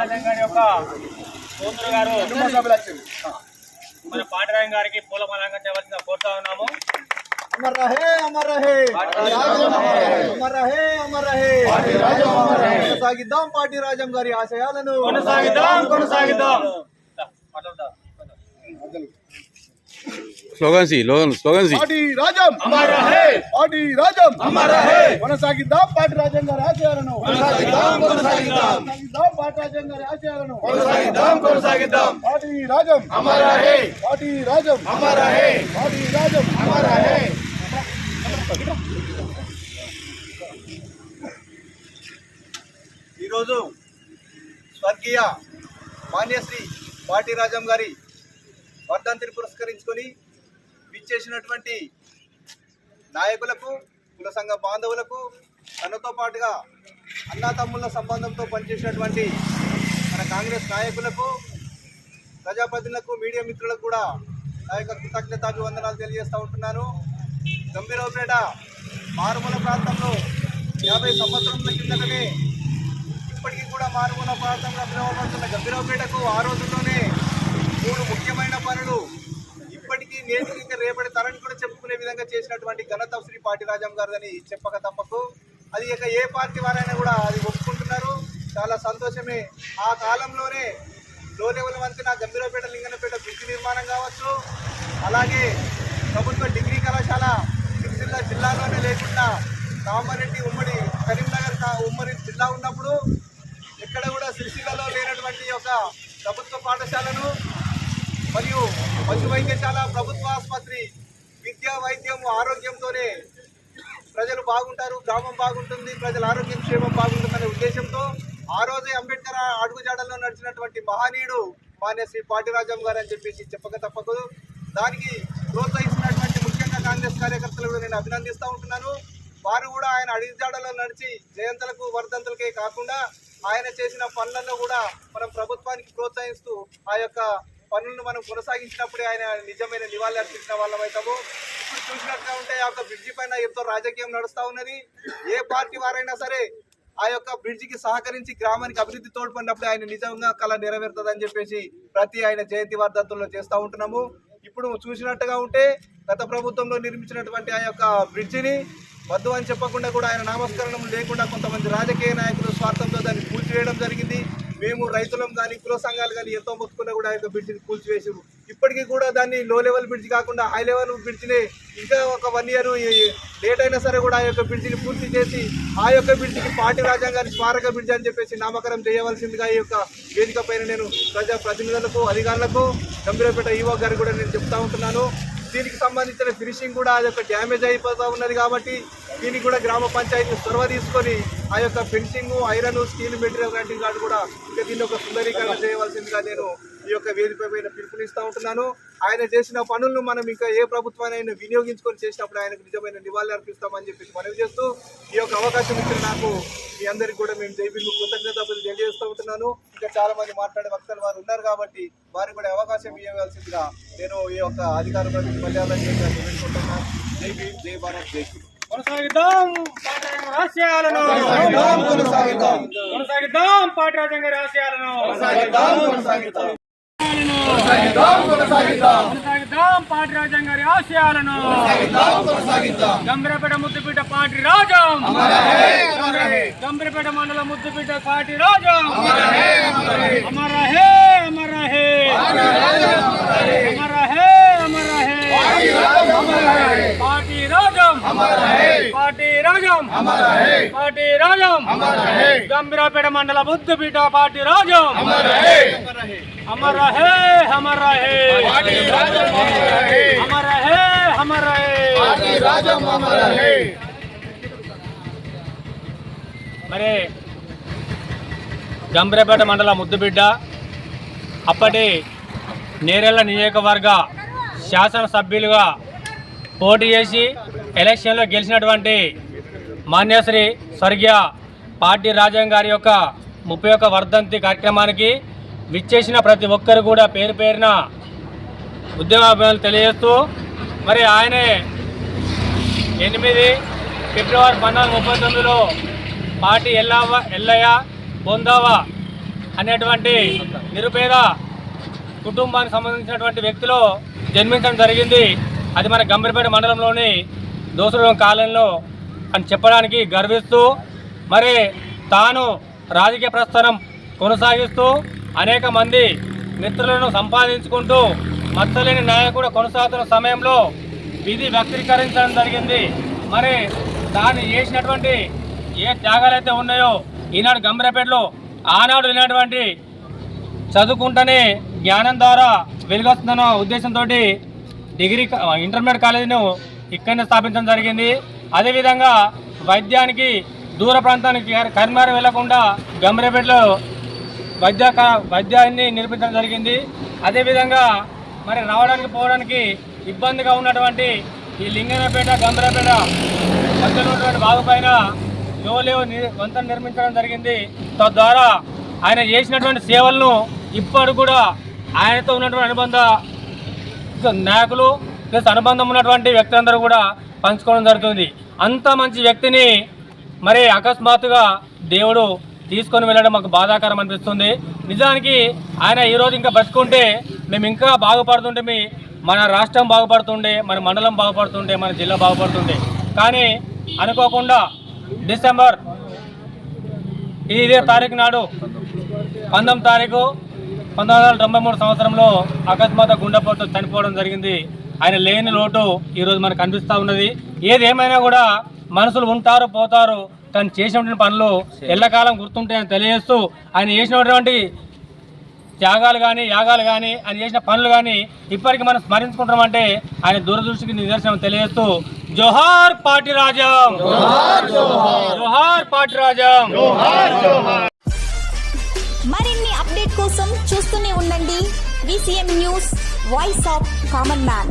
రాజన్ గారి యొక్క సోదరు గారు మన పాటరాయన్ గారికి పూలమాలంగా చేయవలసిన కోరుతా ఉన్నాము. అమర్ రహే అమర్ రహే అమర్ రహే అమర్ రహే కొనసాగిద్దాం పార్టీ రాజం గారి ఆశయాలను. కొనసాగిద్దాం కొనసాగిద్దాం. స్లోగన్ సి లోగన్ స్లోగన్ సి పార్టీ రాజం అమర్ రహే పార్టీ రాజం అమర్ రహే కొనసాగిద్దాం పార్టీ రాజం గారి ఆశయాలను కొనసాగిద్దాం కొనసాగిద్దాం కొనసాగిద్దాం పార్టీ రాజం గారి ఆశయాలను కొనసాగిద్దాం కొనసాగిద్దాం పార్టీ రాజం అమర్ రహే పార్టీ రాజం అమర్ రహే పార్టీ రాజం అమర్ రహే ఈరోజు స్వర్గీయ మాన్యశ్రీ పార్టీ రాజం గారి వర్ధంతిని పురస్కరించుకొని విచ్చేసినటువంటి నాయకులకు కుల సంఘ బాంధవులకు తనతో పాటుగా అన్నాతమ్ముల సంబంధంతో పనిచేసినటువంటి మన కాంగ్రెస్ నాయకులకు ప్రజాప్రతినిధులకు మీడియా మిత్రులకు కూడా నా యొక్క కృతజ్ఞతాభివందనాలు తెలియజేస్తూ ఉంటున్నాను. గంభీరవపేట మారుమూల ప్రాంతంలో యాభై సంవత్సరాల కిందటనే ఇప్పటికీ కూడా మారుమూల ప్రాంతంగా పిలువబడుతున్న గంభీరవపేటకు ఆ రోజుల్లోనే మూడు ముఖ్యమైన పనులు. ఇప్పటికీ నేటికి ఇంకా రేపటి తరని కూడా చెప్పుకునే విధంగా చేసినటువంటి ఘనత శ్రీ పాటిరాజం గారిదని చెప్పక తప్పకు. అది ఇక ఏ పార్టీ వారైనా కూడా అది ఒప్పుకుంటున్నారు. చాలా సంతోషమే. ఆ కాలంలోనే లో లెవెల్ వంతెన గంభీరపేట లింగనపేట బ్రిడ్జి నిర్మాణం కావచ్చు. అలాగే ప్రభుత్వ డిగ్రీ కళాశాల సిరిసిల్ల జిల్లాలోనే లేకుండా కామారెడ్డి ఉమ్మడి కరీంనగర్ ఉమ్మడి జిల్లా ఉన్నప్పుడు ఎక్కడ కూడా సిరిసిల్లలో లేనటువంటి ఒక ప్రభుత్వ పాఠశాలను మరియు పశు వైద్యశాల ప్రభుత్వ ఆసుపత్రి విద్య వైద్యం ఆరోగ్యంతోనే ప్రజలు బాగుంటారు గ్రామం బాగుంటుంది ప్రజల ఆరోగ్యం క్షేమం బాగుంటుందనే ఉద్దేశంతో ఆ రోజే అంబేద్కర్ అడుగుజాడల్లో నడిచినటువంటి మహనీయుడు మాన్య శ్రీ పాటిరాజం గారు అని చెప్పేసి చెప్పక తప్పదు. దానికి ప్రోత్సహిస్తున్నటువంటి ముఖ్యంగా కాంగ్రెస్ కార్యకర్తలు కూడా నేను అభినందిస్తూ ఉంటున్నాను. వారు కూడా ఆయన అడుగుజాడల్లో నడిచి జయంతులకు వర్ధంతులకే కాకుండా ఆయన చేసిన పనులలో కూడా మనం ప్రభుత్వానికి ప్రోత్సహిస్తూ ఆ యొక్క పనులను మనం కొనసాగించినప్పుడే ఆయన నిజమైన నివాళి అర్పించిన వాళ్ళం అవుతాము. ఇప్పుడు చూసినట్టుగా ఉంటే ఆ యొక్క బ్రిడ్జి పైన ఎంతో రాజకీయం నడుస్తూ ఉన్నది. ఏ పార్టీ వారైనా సరే ఆ యొక్క బ్రిడ్జికి సహకరించి గ్రామానికి అభివృద్ధి తోడ్పడినప్పుడు ఆయన నిజంగా కళ నెరవేరుతుందని చెప్పేసి ప్రతి ఆయన జయంతి వర్ధంతుల్లో చేస్తూ ఉంటున్నాము. ఇప్పుడు చూసినట్టుగా ఉంటే గత ప్రభుత్వంలో నిర్మించినటువంటి ఆ యొక్క బ్రిడ్జిని వద్దు అని చెప్పకుండా కూడా ఆయన నామస్కరణం లేకుండా కొంతమంది రాజకీయ నాయకులు స్వార్థంతో దాన్ని కూల్చివేయడం జరిగింది. మేము రైతులం కానీ కుల సంఘాలు కానీ ఎంతో మొత్తుకున్నా కూడా ఆ యొక్క బ్రిడ్జిని కూల్చివేసారు ఇప్పటికీ కూడా దాన్ని లో లెవెల్ బ్రిడ్జ్ కాకుండా హై లెవెల్ బ్రిడ్జ్ని ఇంకా ఒక వన్ ఇయర్ లేట్ అయినా సరే కూడా ఆ యొక్క బ్రిడ్జిని పూర్తి చేసి ఆ యొక్క బ్రిడ్జికి పార్టీ రాజ్యాంగాన్ని స్మారక బ్రిడ్జ్ అని చెప్పేసి నామకరణం చేయవలసిందిగా ఈ యొక్క వేదిక పైన నేను ప్రజా ప్రతినిధులకు అధికారులకు గంభీరపేట ఈవో గారికి కూడా నేను చెప్తా ఉంటున్నాను. దీనికి సంబంధించిన ఫినిషింగ్ కూడా అది ఒక డ్యామేజ్ అయిపోతూ ఉన్నది కాబట్టి దీనికి కూడా గ్రామ పంచాయతీ చొరవ తీసుకొని ఆ యొక్క ఫెన్సింగ్ ఐరన్ స్టీల్ మెటీరియల్ లాంటి కాదు కూడా ఇంకా దీన్ని ఒక సుందరీకరణ చేయవలసిందిగా నేను ఈ యొక్క వేదిక పైన పిలుపునిస్తూ ఉంటున్నాను. ఆయన చేసిన పనులను మనం ఇంకా ఏ ప్రభుత్వాన్ని వినియోగించుకొని చేసినప్పుడు ఆయనకు నిజమైన నివాళి అర్పిస్తామని చెప్పేసి మనవి చేస్తూ ఈ యొక్క అవకాశం ఇచ్చిన నాకు మీ అందరికీ కూడా మేము జైబీలు కృతజ్ఞతలు తెలియజేస్తూ ఉంటున్నాను. ఇంకా చాలా మంది మాట్లాడే వక్తలు వారు ఉన్నారు కాబట్టి వారికి కూడా అవకాశం ఇవ్వవలసిందిగా నేను ఈ యొక్క అధికార ప్రతినిధి మర్యాద చేసి జై భీమ్ జై భారత్ జై కొనసాగిద్దాం. గారి ఆశయాలను కొనసాగిద్దాం. కొనసాగిద్దాం. గారి ఆశయాలను గంభీరపేట ముద్దుపీట పాటి రాజం. గంభీరపేట మండల ముద్దుపీట పాటి రాజం. అమర హే అమర హే అమర హే అమర హే పాటి రాజం. రాజం పాటి రాజం. గంభీరపేట మండల ముద్దుపీట పాటి రాజం. అమర హే అమర మరి గంభీరపేట మండల ముద్దుబిడ్డ అప్పటి నేరెళ్ళ నియోజకవర్గ శాసనసభ్యులుగా పోటీ చేసి ఎలక్షన్లో గెలిచినటువంటి మాన్యశ్రీ స్వర్గీయ పార్టీ రాజం గారి యొక్క ముప్పై ఒక్క వర్ధంతి కార్యక్రమానికి విచ్చేసిన ప్రతి ఒక్కరు కూడా పేరు పేరున ఉద్యమాభిమానులు తెలియజేస్తూ మరి ఆయనే ఎనిమిది ఫిబ్రవరి పంతొమ్మిది ముప్పై తొమ్మిదిలో పార్టీ ఎల్లవ ఎల్లయ్య బొందవ అనేటువంటి నిరుపేద కుటుంబానికి సంబంధించినటువంటి వ్యక్తిలో జన్మించడం జరిగింది. అది మన గంభీరపేట మండలంలోని దోసుడు కాలంలో అని చెప్పడానికి గర్విస్తూ మరి తాను రాజకీయ ప్రస్థానం కొనసాగిస్తూ అనేక మంది మిత్రులను సంపాదించుకుంటూ మచ్చలేని నాయకుడు కొనసాగుతున్న సమయంలో విధి వ్యక్తీకరించడం జరిగింది. మరి దాన్ని చేసినటువంటి ఏ త్యాగాలైతే ఉన్నాయో ఈనాడు గంభీరపేటలో ఆనాడు లేనటువంటి చదువుకుంటేనే జ్ఞానం ద్వారా వెలుగొస్తుందన్న ఉద్దేశంతో డిగ్రీ ఇంటర్మీడియట్ కాలేజీను ఇక్కడనే స్థాపించడం జరిగింది. అదేవిధంగా వైద్యానికి దూర ప్రాంతానికి కర్మారం వెళ్ళకుండా గంభీరపేటలో వైద్య కా- వైద్యాన్ని నిర్మించడం జరిగింది. అదేవిధంగా మరి రావడానికి పోవడానికి ఇబ్బందిగా ఉన్నటువంటి ఈ లింగనపేట గంభీరపేట మధ్యలో ఉన్నటువంటి బాగు పైన యోలేవు ని- వంతెన నిర్మించడం జరిగింది. తద్వారా ఆయన చేసినటువంటి సేవలను ఇప్పుడు కూడా ఆయనతో ఉన్నటువంటి అనుబంధ నాయకులు ప్లస్ అనుబంధం ఉన్నటువంటి వ్యక్తులందరూ కూడా పంచుకోవడం జరుగుతుంది. అంత మంచి వ్యక్తిని మరి అకస్మాత్తుగా దేవుడు తీసుకొని వెళ్ళడం మాకు బాధాకరం అనిపిస్తుంది. నిజానికి ఆయన ఈరోజు ఇంకా బతుకుంటే మేము ఇంకా బాగుపడుతుంటే మీ మన రాష్ట్రం బాగుపడుతుండే మన మండలం బాగుపడుతుండే మన జిల్లా బాగుపడుతుండే. కానీ అనుకోకుండా డిసెంబర్ ఇదే తారీఖు నాడు పంతొమ్మిది తారీఖు పంతొమ్మిది వందల తొంభై మూడు సంవత్సరంలో అకస్మాత్ గుండెపోటు చనిపోవడం జరిగింది. ఆయన లేని లోటు ఈరోజు మనకు కనిపిస్తూ ఉన్నది. ఏది ఏమైనా కూడా మనుషులు ఉంటారు పోతారు కానీ చేసినటువంటి పనులు ఎల్లకాలం గుర్తుంటాయని తెలియజేస్తూ ఆయన చేసినటువంటి త్యాగాలు కానీ యాగాలు కానీ ఆయన చేసిన పనులు కానీ ఇప్పటికీ మనం స్మరించుకుంటామంటే ఆయన దూరదృష్టికి నిదర్శనం తెలియజేస్తూ జోహార్ పార్టీ రాజం జోహార్! పార్టీ రాజం మరిన్ని అప్డేట్ కోసం చూస్తూనే ఉండండి. VCM news voice of common man